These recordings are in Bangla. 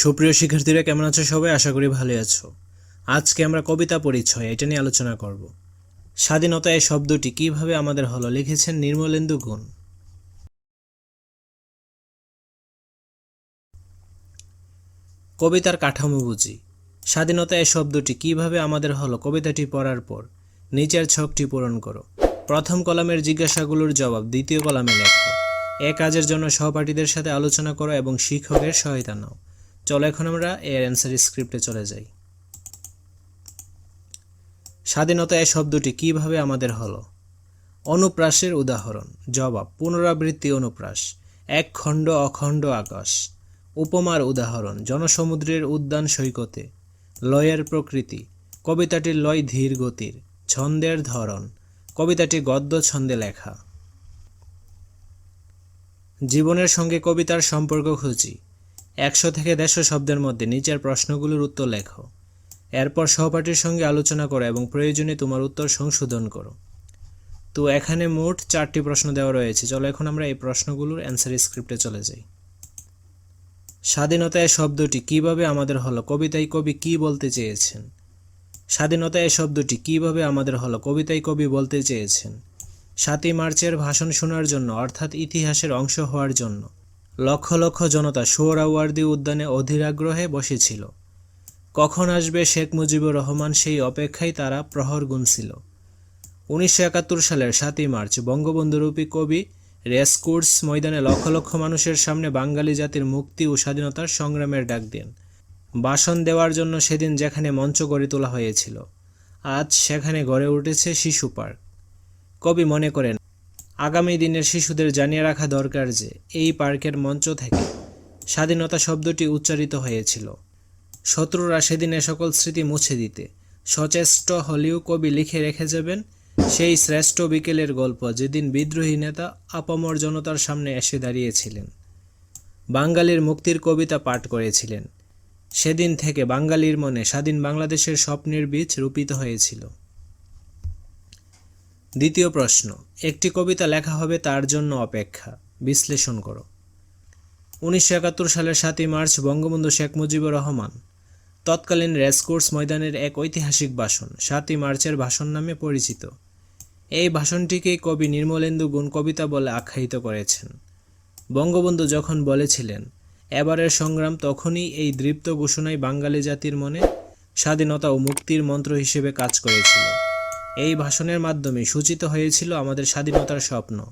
সুপ্রিয় শিক্ষার্থীরা, কেমন আছো সবাই? আশা করি ভালো আছো। আজকে আমরা কবিতা পরিচয়, এটা নিয়ে আলোচনা করব। স্বাধীনতা এই শব্দটি কীভাবে আমাদের হলো লিখেছেন নির্মলেন্দু গুণ। কবিতার কাঠামো বুঝি। স্বাধীনতা এই শব্দটি কীভাবে আমাদের হলো কবিতাটি পড়ার পর? নিচের ছকটি পূরণ করো। প্রথম কলামের জিজ্ঞাসাগুলোর জবাব দ্বিতীয় কলামে লেখো। এ কাজের জন্য সহপাঠীদের সাথে আলোচনা করো এবং শিক্ষকের সহায়তা নাও। চলো এখন আমরা এর অ্যান্সার স্ক্রিপ্টে চলে যাই। স্বাধীনতা এই শব্দটি কীভাবে আমাদের হলো? অনুপ্রাসের উদাহরণ, জবাব, পুনরাবৃত্তি অনুপ্রাস এক খণ্ড অখণ্ড আকাশ, উপমার উদাহরণ, জনসমুদ্রের উদ্যান সৈকতে, লয়ের প্রকৃতি, কবিতাটির লয় ধীর গতির, ছন্দের ধরন, কবিতাটি গদ্য ছন্দে লেখা। জীবনের সঙ্গে কবিতার সম্পর্ক খুঁজি। একশো থেকে দেড়শো শব্দের মধ্যে নিচের প্রশ্নগুলোর উত্তর লেখো। এরপর সহপাঠীর সঙ্গে আলোচনা করো এবং প্রয়োজনে তোমার উত্তর সংশোধন করো। তো এখানে মোট চারটি প্রশ্ন দেওয়া রয়েছে। চলো এখন আমরা এই প্রশ্নগুলোর অ্যান্সার স্ক্রিপ্টে চলে যাই। স্বাধীনতা এই শব্দটি কীভাবে আমাদের হলো? কবিতায় কবি কি বলতে চেয়েছেন? স্বাধীনতা এই শব্দটি কীভাবে আমাদের হলো? কবিতায় কবি বলতে চেয়েছেন। সাতই মার্চের ভাষণ শোনার জন্য, অর্থাৎ ইতিহাসের অংশ হওয়ার জন্য। লক্ষ লক্ষ জনতা সোহরাওয়ার্দী উদ্যানে অধীর আগ্রহে বসেছিল। কখন আসবে শেখ মুজিবুর রহমান সেই অপেক্ষায় তারা প্রহর গুনছিল। উনিশশো একাত্তর সালের সাতই মার্চ বঙ্গবন্ধুরূপী কবি রেসকোর্স ময়দানে লক্ষ লক্ষ মানুষের সামনে বাঙালি জাতির মুক্তি ও স্বাধীনতার সংগ্রামের ডাক দেন। ভাষণ দেওয়ার জন্য সেদিন যেখানে মঞ্চ গড়ে তোলা হয়েছিল, আজ সেখানে গড়ে উঠেছে শিশু পার্ক। কবি মনে করেন আগামী দিনের শিশুদের জানিয়ে রাখা দরকার যে, এই পার্কের মঞ্চ থেকে স্বাধীনতা শব্দটি উচ্চারিত হয়েছিল। শত্রুরা সেদিন এ সকল স্মৃতি মুছে দিতে সচেষ্ট হলিউ কবি লিখে রেখে যাবেন সেই শ্রেষ্ঠ বিকেলের গল্প যেদিন বিদ্রোহী নেতা আপামর জনতার সামনে এসে দাঁড়িয়েছিলেন। বাঙালির মুক্তির কবিতা পাঠ করেছিলেন। সেদিন থেকে বাঙালির মনে স্বাধীন বাংলাদেশের স্বপ্নের বীজ রূপিত হয়েছিল। দ্বিতীয় প্রশ্ন, একটি কবিতা লেখা হবে তার জন্য অপেক্ষা। বিশ্লেষণ করো। উনিশশো একাত্তর সালের সাতই মার্চ, বঙ্গবন্ধু শেখ মুজিবুর রহমান তৎকালীন রেসকোর্স ময়দানের এক ঐতিহাসিক ভাষণ, সাতই মার্চের ভাষণ নামে পরিচিত। এই ভাষণটিকে কবি নির্মলেন্দু গুণ কবিতা বলে আখ্যায়িত করেছেন। বঙ্গবন্ধু যখন বলেছিলেন, এবারের সংগ্রাম তখনই এই দৃপ্ত ঘোষণায় বাঙালি জাতির মনে স্বাধীনতা ও মুক্তির মন্ত্র হিসেবে কাজ করেছিল। এই ভাষণের মাধ্যমে সূচিত হয়েছিল আমাদের স্বাধীনতার স্বপ্ন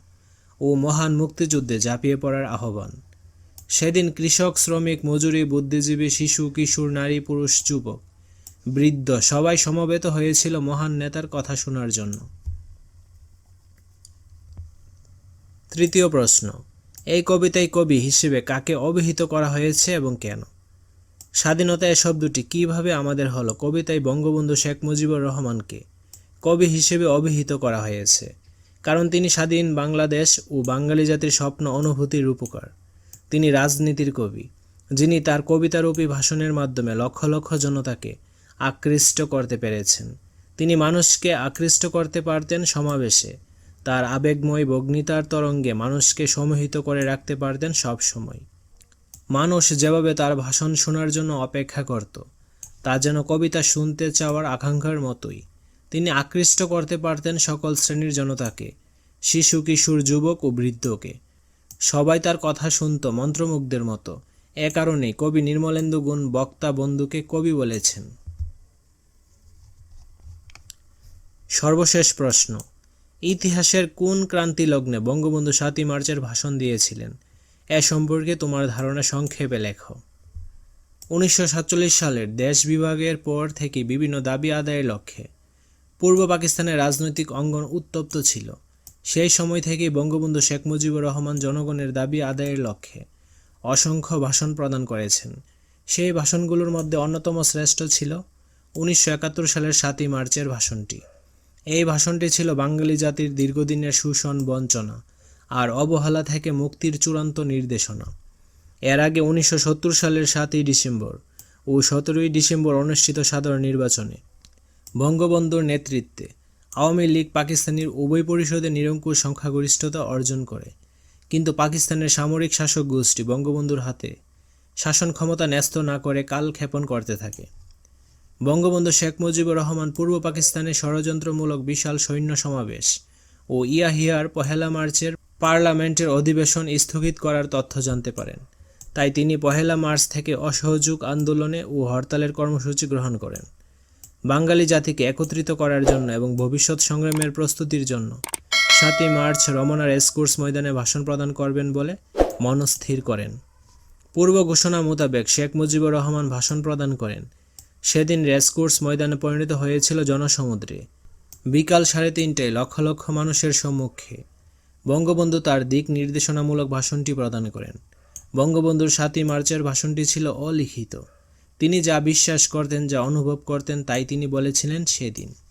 ও মহান মুক্তিযুদ্ধে ঝাঁপিয়ে পড়ার আহ্বান। সেদিন কৃষক, শ্রমিক, মজুরি, বুদ্ধিজীবী, শিশু, কিশোর, নারী, পুরুষ, যুবক, বৃদ্ধ সবাই সমবেত হয়েছিল মহান নেতার কথা শোনার জন্য। তৃতীয় প্রশ্ন, এই কবিতায় কবি হিসেবে কাকে অভিহিত করা হয়েছে এবং কেন? স্বাধীনতা শব্দটি কীভাবে আমাদের হলো? কবিতায় বঙ্গবন্ধু শেখ মুজিবুর রহমানকে কবি হিসেবে অভিহিত করা হয়েছে, কারণ তিনি স্বাধীন বাংলাদেশ ও বাঙালি জাতির স্বপ্ন অনুভূতির রূপকার। তিনি রাজনীতির কবি, যিনি তার কবিতারূপী ভাষণের মাধ্যমে লক্ষ লক্ষ জনতাকে আকৃষ্ট করতে পেরেছেন। তিনি মানুষকে আকৃষ্ট করতে পারতেন সমাবেশে। তার আবেগময় বগ্নিতার তরঙ্গে মানুষকে সমোহিত করে রাখতে পারতেন সব সময়। মানুষ যেভাবে তার ভাষণ শোনার জন্য অপেক্ষা করত, তা যেন কবিতা শুনতে চাওয়ার আকাঙ্ক্ষার মতোই। তিনি আকৃষ্ট করতে পারতেন সকল শ্রেণির জনতাকে, শিশু, কিশোর, যুবক ও বৃদ্ধকে। সবাই তার কথা শুনত মন্ত্রমুগ্ধের মতো। এ কারণে কবি নির্মলেন্দু গুণ বক্তা বন্ধুকে কবি বলেছেন। সর্বশেষ প্রশ্ন। ইতিহাসের কোন ক্রান্তি লগ্নে বঙ্গবন্ধু সাতই মার্চের ভাষণ দিয়েছিলেন? এ সম্পর্কে তোমার ধারণা সংক্ষেপে লেখো। উনিশশো সালের দেশ বিভাগের পর থেকে বিভিন্ন দাবি আদায়ের লক্ষ্যে পূর্ব পাকিস্তানের রাজনৈতিক অঙ্গন উত্তপ্ত ছিল। সেই সময় থেকেই বঙ্গবন্ধু শেখ মুজিবুর রহমান জনগণের দাবি আদায়ের লক্ষ্যে অসংখ্য ভাষণ প্রদান করেছেন। সেই ভাষণগুলোর মধ্যে অন্যতম শ্রেষ্ঠ ছিল উনিশশো একাত্তর সালের সাতই মার্চের ভাষণটি। এই ভাষণটি ছিল বাঙালি জাতির দীর্ঘদিনের শোষণ বঞ্চনা আর অবহেলা থেকে মুক্তির চূড়ান্ত নির্দেশনা। এর আগে উনিশশো সত্তর সালের সাতই ডিসেম্বর ও সতেরোই ডিসেম্বর অনুষ্ঠিত সাধারণ নির্বাচনে বঙ্গবন্ধুর নেতৃত্বে আওয়ামী লীগ পাকিস্তানের উভয় পরিষদে নিরঙ্কুশ সংখ্যাগরিষ্ঠতা অর্জন করে। কিন্তু পাকিস্তানের সামরিক শাসক গোষ্ঠী বঙ্গবন্ধুর হাতে শাসন ক্ষমতা ন্যস্ত না করে কাল ক্ষেপণ করতে থাকে। বঙ্গবন্ধু শেখ মুজিবুর রহমান পূর্ব পাকিস্তানে ষড়যন্ত্রমূলক বিশাল সৈন্য সমাবেশ ও ইয়াহিয়ার পহেলা মার্চের পার্লামেন্টের অধিবেশন স্থগিত করার তথ্য জানতে পারেন। তাই তিনি পহেলা মার্চ থেকে অসহযোগ আন্দোলনে ও হরতালের কর্মসূচি গ্রহণ করেন। বাঙালি জাতিকে একত্রিত করার জন্য এবং ভবিষ্যৎ সংগ্রামের প্রস্তুতির জন্য। সাতই মার্চ রমনা রেসকোর্স ময়দানে ভাষণ প্রদান করবেন বলে মনস্থির করেন। পূর্ব ঘোষণা মোতাবেক শেখ মুজিবুর রহমান ভাষণ প্রদান করেন। সেদিন রেসকোর্স ময়দানে পরিণত হয়েছিল জনসমুদ্রে। বিকাল সাড়ে তিনটায় লক্ষ লক্ষ মানুষের সম্মুখে। বঙ্গবন্ধু তার দিক নির্দেশনামূলক ভাষণটি প্রদান করেন। বঙ্গবন্ধুর সাতই মার্চের ভাষণটি ছিল অলিখিত। তিনি যা বিশ্বাস করতেন যা অনুভব করতেন তাই তিনি বলেছিলেন সেদিন।